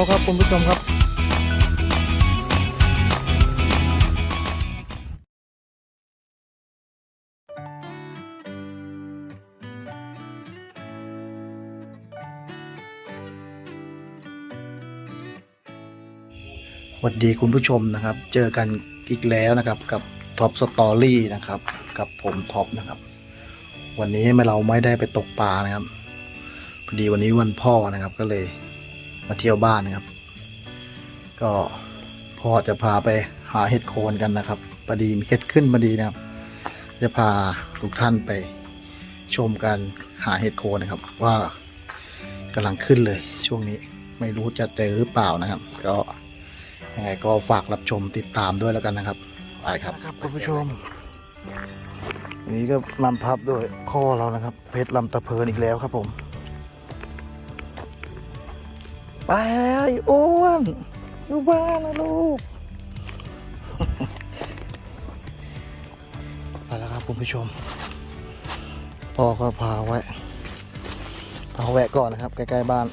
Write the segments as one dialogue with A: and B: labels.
A: เขาครับคุณผู้ชมครับ สวัสดีคุณผู้ชมนะครับ เจอกันอีกแล้วนะครับกับท็อปสตอรี่นะครับ กับผมท็อปนะครับ วันนี้เราไม่ได้ไปตกปลานะครับพอดีวันนี้วันพ่อนะครับก็เลย มาเที่ยวบ้านนะครับ ก็พ่อจะพาไปหาเห็ดโคนกันนะครับพอดีมีเห็ดขึ้นพอดีนะครับ จะพาทุกท่านไปชมการหาเห็ดโคนนะครับ ว่ากำลังขึ้นเลยช่วงนี้ไม่รู้จะเจอหรือเปล่านะครับ ก็ยังไงก็ฝากรับชมติดตามด้วยแล้วกันนะครับไปครับครับคุณผู้ชมวันนี้ก็นำพับด้วยพ่อเรานะครับ เพชรลำตะเพินอีกแล้วครับผม ไปแล้วไอ้อ้วนอยู่บ้านนะลูกไปแล้วครับคุณผู้ชมพ่อก็พาไว้พาแวะก่อนนะครับ ใกล้ๆบ้าน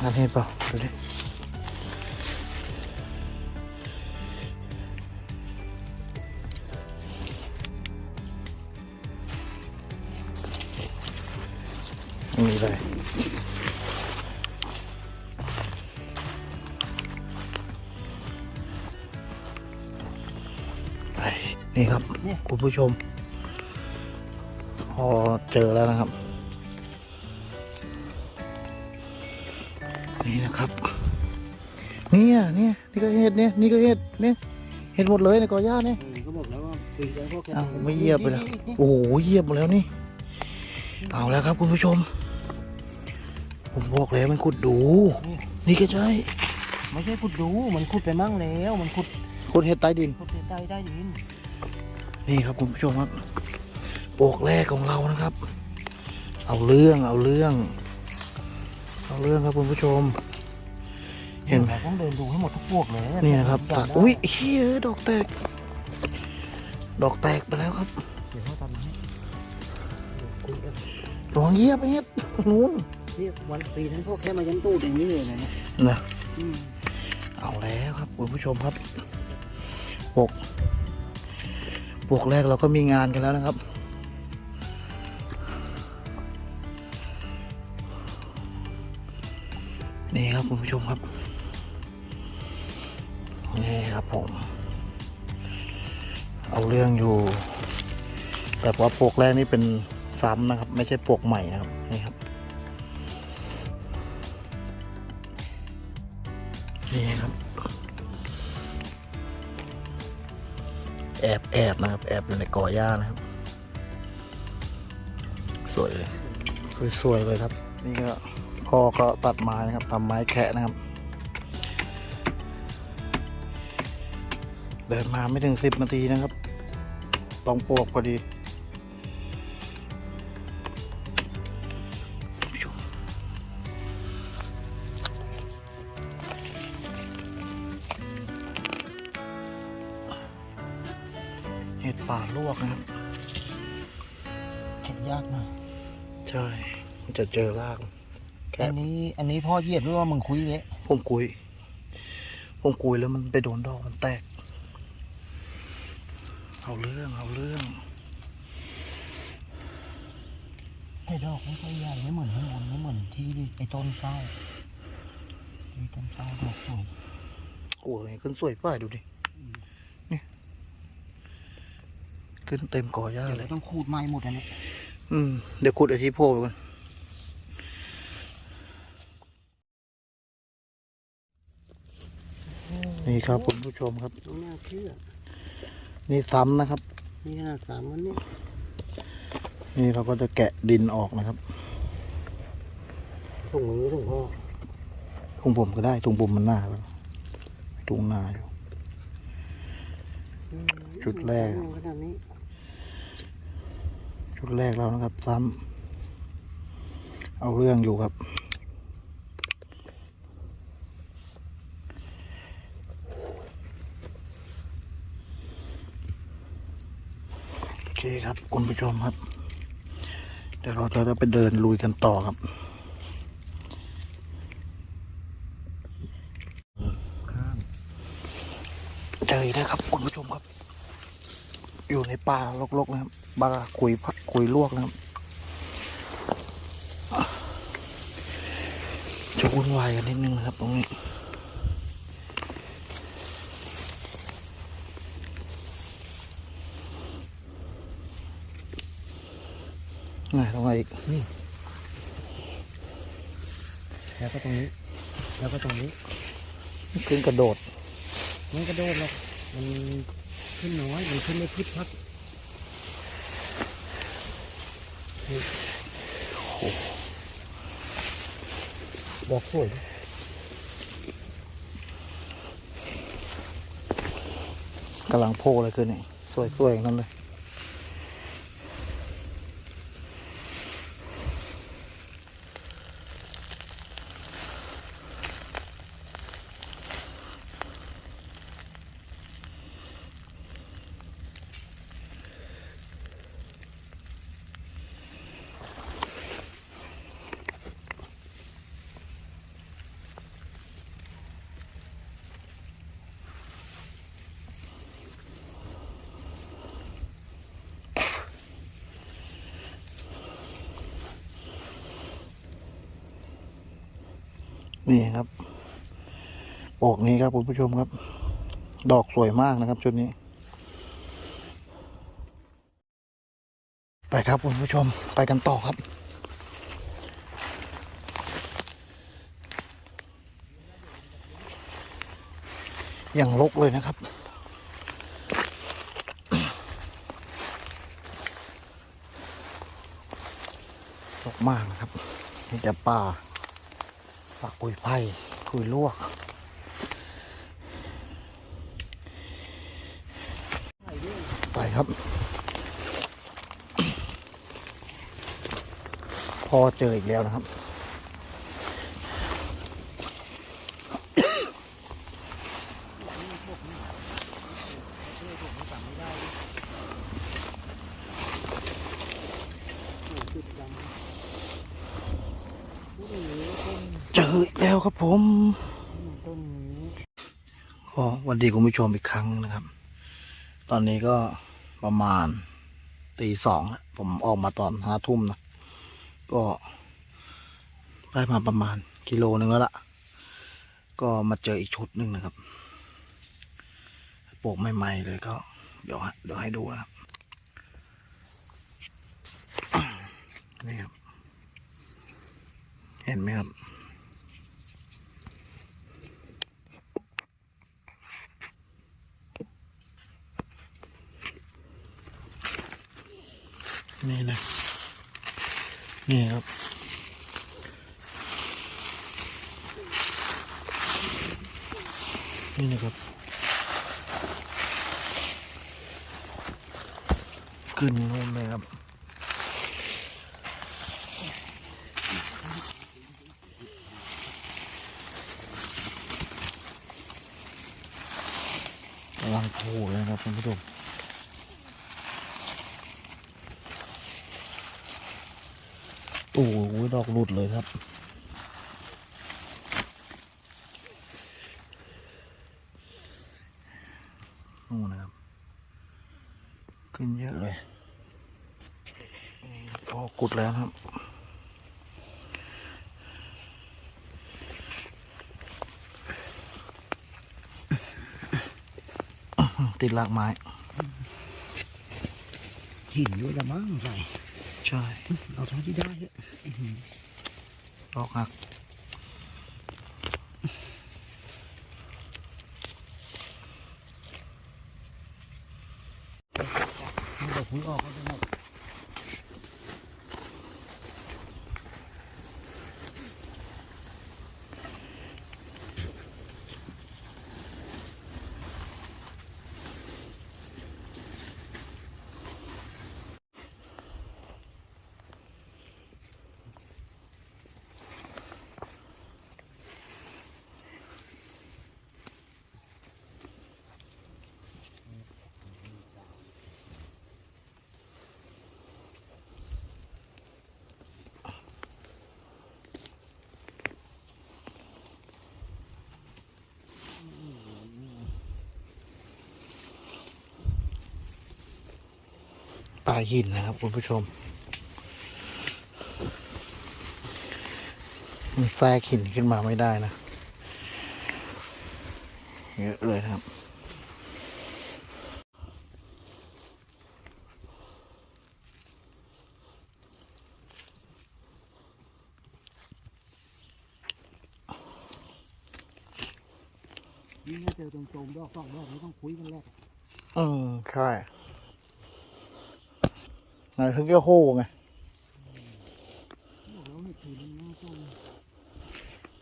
A: งานเห็นเปล่าดูดิ ไม่มีเลยไปนี่ครับ คุณผู้ชม พอเจอแล้วนะครับ นี่นะครับเนี่ยเนี่ยนี่ก็เห็ดเนี่ยนี่ก็เห็ดเนี่ยเห็ดหมดเลยในกอหญ้าเนี่ย
B: ก็บอกแล้วว่าคุยกันพวกแก
A: อ้าวไม่เหยียบไปแล้วโอ้โหเหยียบหมดแล้วนี่ เอาแล้วครับคุณผู้ชม ผมบอกแล้วมันขุดดู นี่ก็ใช่
B: ไม่ใช่ขุดดู มันขุดไปมั่งแล้ว มันขุด
A: ขุดเห็ดใต้ดิน
B: ขุดไปใต้ได้ดิน
A: นี่ครับคุณผู้ชมครับโปกแรกของเรานะครับ เอาเรื่องเอาเรื่อง เอาเรื่องครับคุณผู้ชม เห็นไหม
B: เราต้องเดินดูให้หมดทุกพวกเลย
A: นี่นะครับ
B: จำ
A: ตัด
B: ได้
A: อุ้ยเฮ้ยดอกแตก ดอกแตกไปแล้วครับ
B: เดี๋ยวเขาทำให้คุยกัน
A: ลองเหยียบไปเฮ็ดนู้น
B: นี่วันปีนั้นพวกแค่มายันตู้อย่างนี้เลยนะเนี่ย
A: นะ
B: อืม
A: เอาแล้วครับคุณผู้ชมครับปกปกแรกเราก็มีงานกันแล้วนะครับ นี่ครับคุณผู้ชมครับนี่ครับผม เอาเรื่องอยู่ แต่ว่าปกแรกนี่เป็นซ้ำนะครับ ไม่ใช่ปกใหม่นะครับนี่ครับ นี่ครับแอบแอบนะครับ แอบอยู่ในกอหญ้านะครับ สวยเลย สวยๆเลยครับ นี่ก็พ่อก็ตัดไม้นะครับทำไม้แคะนะครับ เดินมาไม่ถึงสิบนาทีนะครับ ต้องปวกพอดี เห็ดป่าลวกนะครับ
B: เห็นยากหน่อย
A: ใช่มันจะเจอรากแค่
B: อันนี้ อันนี้พ่อเหยียบหรือว่ามึงคุยเละ
A: ผมกุย ผมกุยแล้วมันไปโดนดอกมันแตก เอาเรื่องเอาเรื่อง
B: ไอ้ดอกไม่ค่อยใหญ่ไม่เหมือนข้างบนไม่เหมือนที่ไอ้ต้นเศร้าไอ้ต้นเศร้าดอกสวย
A: โอ้ยขึ้นสวยป้ายดูดิ นี่ ขึ้นเต็มกอหญ้า
B: เดี๋ยว
A: เล
B: เรา
A: ย
B: ต้องขูดไม้หมดอันนี้
A: อืมเดี๋ยวขุดไอที่โพไปก่อนนี่ครับคุณผู้ชมครับ
B: ไม่น่าเชื่อ
A: นี่ซ้ำนะครับ
B: นี่ขนาดสามวันนี้
A: นี่เราก็จะแกะดินออกนะครับ
B: ถุงมือถุงพ่อ
A: ถุงผมก็ได้ถุงผมมันหนาแล้วถุงหนาอยู่
B: อืม
A: จุดแรก
B: ขนาดนี้
A: ชุดแรกแล้วนะครับ ซ้ำเอาเรื่องอยู่ครับ โอเคครับ คุณผู้ชมครับ เดี๋ยวเราจะไปเดินลุยกันต่อครับเจอแล้วครับ คุณผู้ชมครับ อยู่ในป่าลกๆนะครับ บาคุยพักคุยลวกนะครับจะวุ่นวายกันนิดนึงนะครับตรงนี้ไหนตรงไหนอีก
B: แล้วก็ตรงนี้ แล้วก็ตรงนี้
A: ขึ้นกระโดด
B: มันกระโดดหรอกมันขึ้นน้อย มันขึ้นไม่พึดพัก ดอกสวย
A: กำลังโพเลยคือนี่สวยๆอย่างนั้นเลย นี่ครับโอกนี้ครับคุณผู้ชมครับ ดอกสวยมากนะครับชุดนี้ ไปครับคุณผู้ชมไปกันต่อครับ อย่างลกเลยนะครับลกมากนะครับนี่จะป่า ปักกุยไผ่กุยลวกไปครับ พอเจออีกแล้วนะครับ เจออีกแล้วครับผม
B: ต้นนี้
A: ก็วัสดีคุณผู้ชมอีกครั้งนะครับ ตอนนี้ก็ประมาณตีสองแล้วผมออกมาตอนห้าทุ่มนะ ก็ได้มาประมาณกิโลนึงแล้วล่ะ ก็มาเจออีกชุดหนึ่งนะครับโปกใหม่ๆเลยก็เดี๋ยวเดี๋ยวให้ดูนะครับนี่ครับ เห็นไหมครับ นี่นะ นี่ครับ นี่นะครับ ขึ้นนู่นเลยครับกำลังโผล่เลยครับคุณผู้ชม อ้โหดอกหลุดเลยครับ นู่นนะครับ ขึ้นเยอะเลยพอกุดแล้วครับติดรากไม้
B: หินด้วยละมั้งใส่
A: ใช่
B: เอาเท่าที่ได้เถอะ
A: ดอกหัก
B: เดี๋ยวพึ่งออกก็จะ หมด
A: ตายหินนะครับ คุณผู้ชมมันแทรกหินขึ้นมาไม่ได้นะเยอะเลยนะครับ
B: ยิ่งถ้าเจอตรงโจมดอกสองดอกนี้ต้องคุยกันแรก
A: อืม ใช่ ไหนถึงจะโหไง
B: บอกแล้วนี่คือมันน่าโจม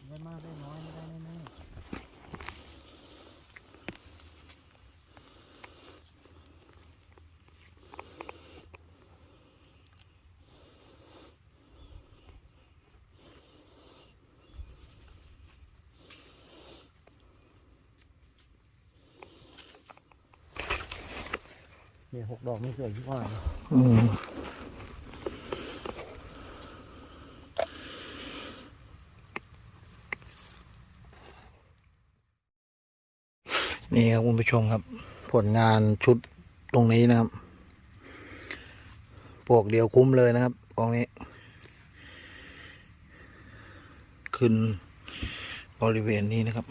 B: ได้มากได้น้อยไม่ได้แน่ๆ เนี่ยหกดอกไม่สวยที่ว่า
A: อืมนี่ครับคุณผู้ชมครับ ผลงานชุดตรงนี้นะครับปวกเดียวคุ้มเลยนะครับกองนี้ ขึ้นบริเวณนี้นะครับ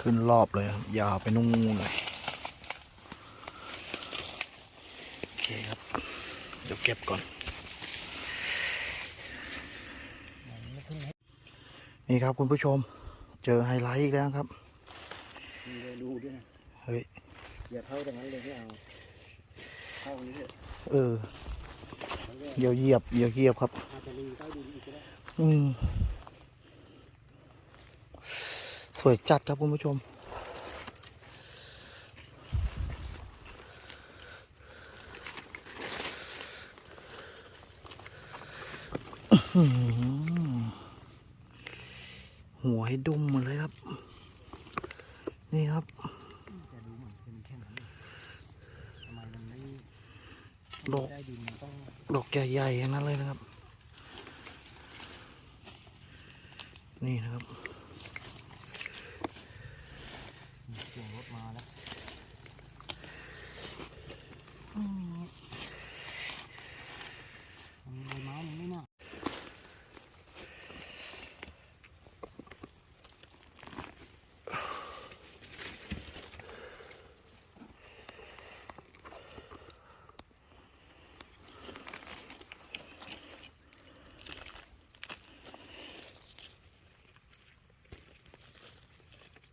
A: ขึ้นรอบเลยยาวไปนู่นเลย โอเคครับ เดี๋ยวเก็บก่อน นี่ครับคุณผู้ชม เจอไฮไลท์อีกแล้วครับ
B: มีเลยดูด้วยนะ
A: เฮ้ย
B: อย่าเข้าตรงนั้นเลยไม่เอาเข้านี้เถอะ
A: เออเดี๋ยวเหยียบเดี๋ยวเหยียบครับ
B: อาจจะรีใต้ดินอีกก็ได้
A: อืมสวยจัดครับคุณผู้ชม หัวให้ดุมหมดเลยครับ นี่ครับ
B: ดอ
A: ก
B: ใต้ดินมันต้
A: อกใหญ่ๆทั้งนั้นเลยนะครับ นี่นะครับ
B: เสียงรถมาแล้วมันใบไม้มันไม่น่า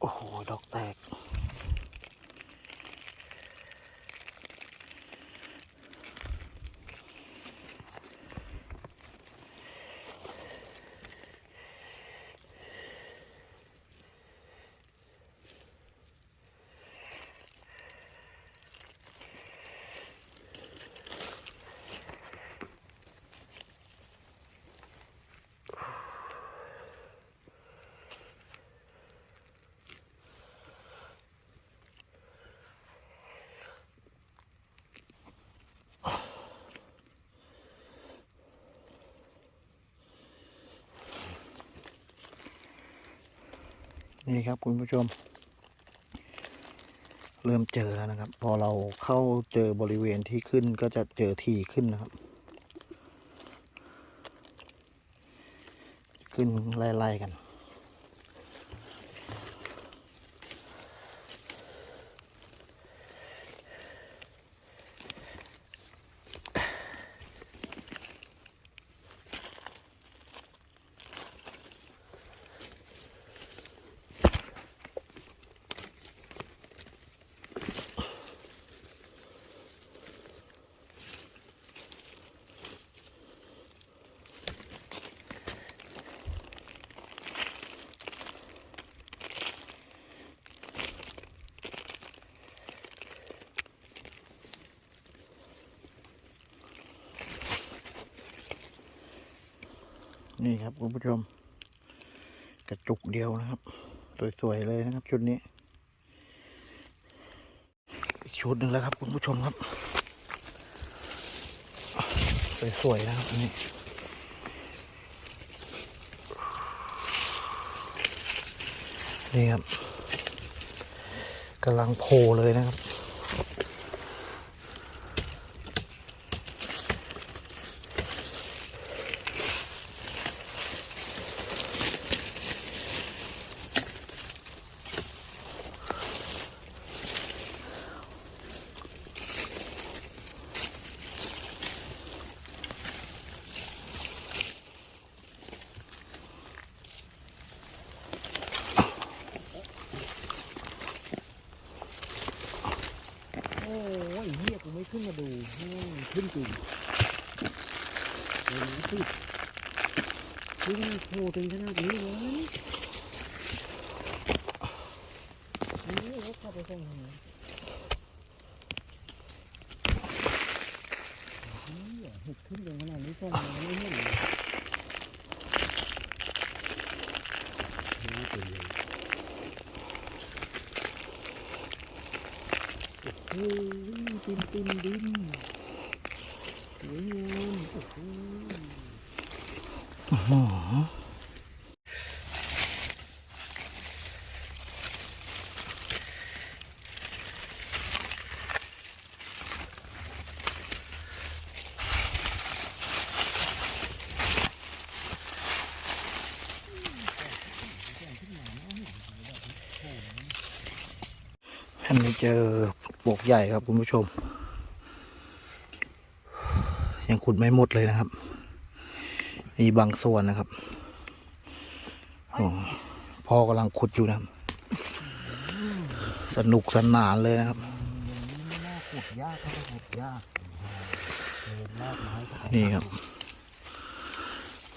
A: โอ้โห ดอกแตก นี่ครับคุณผู้ชม เริ่มเจอแล้วนะครับ พอเราเข้าเจอบริเวณที่ขึ้นก็จะเจอทีขึ้นนะครับ ขึ้นไล่ๆกัน นี่ครับคุณผู้ชม กระจุกเดียวนะครับ สวย ๆ เลยนะครับ ชุดนี้ อีกชุดหนึ่งแล้วครับ คุณผู้ชมครับ สวย ๆ นะครับนี่นี่ครับกำลังโผล่เลยนะครับ
B: ริงเลยนะสิที่นี่โผล่ถึงขนาดนี้เลยนี่รถข้าไปส่งทางไหนห็ดขึ้นถึงขนาดนี้ส่งมาไม่เห็นเลยนี่เป็นเลยโอ้ยตินตินดิน อ้โห
A: อันนี้เจอปลวกใหญ่ครับคุณผู้ชม ยังขุดไม่หมดเลยนะครับ มีบางส่วนนะครับอพ่อกำลังขุดอยู่นะครับ สนุกสนานเลยนะครับ
B: ขุดยากก็ขุดยากนี่
A: ครับ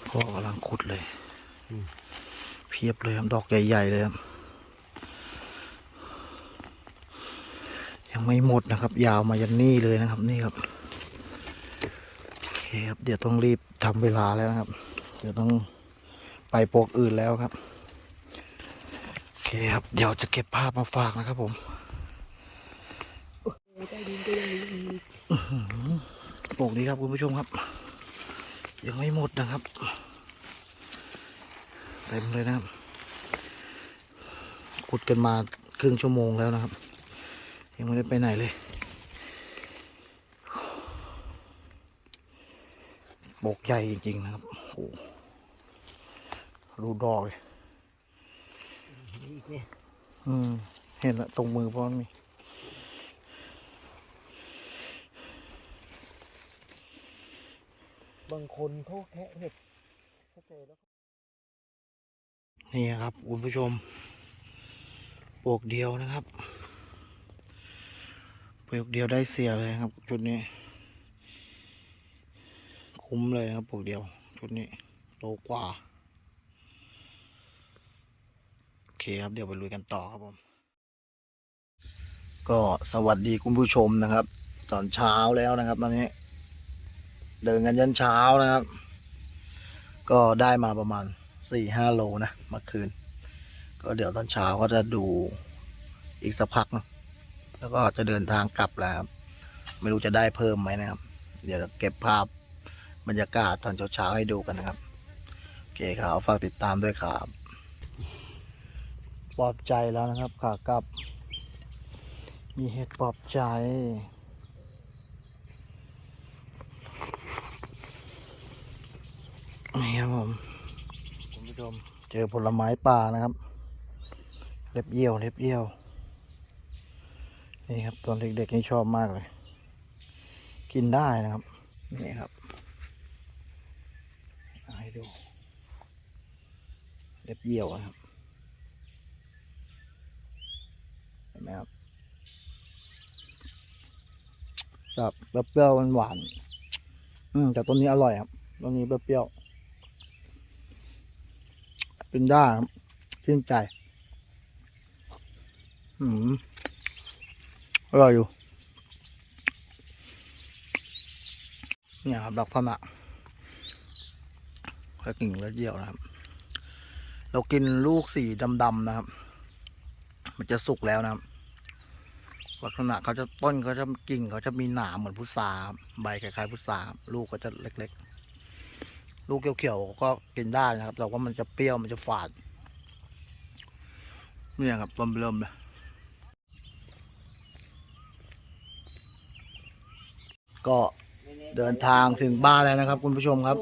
A: พ่อกำลังขุดเลย เพียบเลยครับดอกใหญ่ ๆ เลยครับยังไม่หมดนะครับ ยาวมายันนี่เลยนะครับ นี่ครับ คครับ เดี๋ยวต้องรีบทำเวลาแล้วนะครับ เดี๋ยวต้องไปปลวกอื่นแล้วครับ โอเคครับ เดี๋ยวจะเก็บภาพมาฝากนะครับผมปลูกนี้ครับคุณผู้ชมครับ ยังไม่หมดนะครับเต็มเลยนะครับขุดกันมาครึ่งชั่วโมงแล้วนะครับ ยังไม่ได้ไปไหนเลย ปลูกใหญ่จริง ๆ นะครับโอ้โหดูดอกเลย
B: มีอีกเนี่ย
A: อืม เห็นละตรงมือพ่อมี
B: บางคนเขาแค่เห็ดเข้าใจแล้ว
A: นี่ครับคุณผู้ชมปลูกเดียวนะครับปลูกเดียวได้เสียเลยครับชุดนี้ คุ้มเลยนะครับปลูกเดียว ชุดนี้โตกว่า โอเคครับเดี๋ยวไปลุยกันต่อครับผม ก็สวัสดีคุณผู้ชมนะครับ ตอนเช้าแล้วนะครับตอนนี้ เดินกันยันเช้านะครับ ก็ได้มาประมาณสี่ห้าโลนะเมื่อคืน ก็เดี๋ยวตอนเช้าก็จะดูอีกสักพักนะแล้วก็จะเดินทางกลับแล้วครับ ไม่รู้จะได้เพิ่มไหมนะครับ เดี๋ยวเก็บภาพ บรรยากาศตอนเช้าๆให้ดูกันนะครับ โอเคครับฝากติดตามด้วยครับปลอบใจแล้วนะครับขากลับ มีเห็ดปลอบใจ นี่ครับผมคุณผู้ชมเจอผลไม้ป่านะครับ เล็บเยี่ยวเล็บเยี่ยว นี่ครับตอนเด็กๆนี่ชอบมากเลย กินได้นะครับ นี่ครับ ดู เล็บเยี่ยวครับ เห็นไหมครับจับเปรี้ยวๆหวานๆอืมแต่ต้นนี้อร่อยครับต้นนี้เปรี้ยวๆกินด้ครับชื่นใจ อืมอร่อยอยู่ เนี่ยครับลักษณะ แค่กิ่งและเดี่ยวนะครับ เรากินลูกสีดำๆนะครับ มันจะสุกแล้วนะครับ ลักษณะเขาจะต้นเขาจะกิ่งเขาจะมีหนามเหมือนพุทราบใบคล้ายๆพุทราลูกก็จะเล็ก ๆ ลูกเขียวๆก็กินได้นะครับ แต่ว่ามันจะเปรี้ยวมันจะฝาดเนี่ยครับต้นเริ่มเลยก็เดินทางถึงบ้านแล้วนะครับ คุณผู้ชมครับ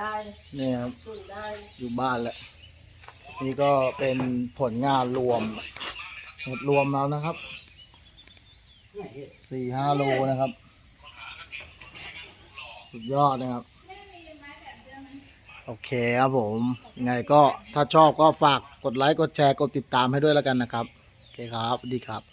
C: ตุ่มให้ดูไอ้ตุ่มได้
A: นี่ครับ
C: ตุ่มได้
A: อยู่บ้านแล้วนี่ก็เป็นผลงานรวมหมดรวมแล้วนะครับสี่ห้าโลนะครับ สุดยอดนะครับ โอเคครับผมยังไงก็ถ้าชอบก็ฝากกดไลค์ กดแชร์ กดติดตามให้ด้วยแล้วกันนะครับ โอเคครับสวัสดีครับ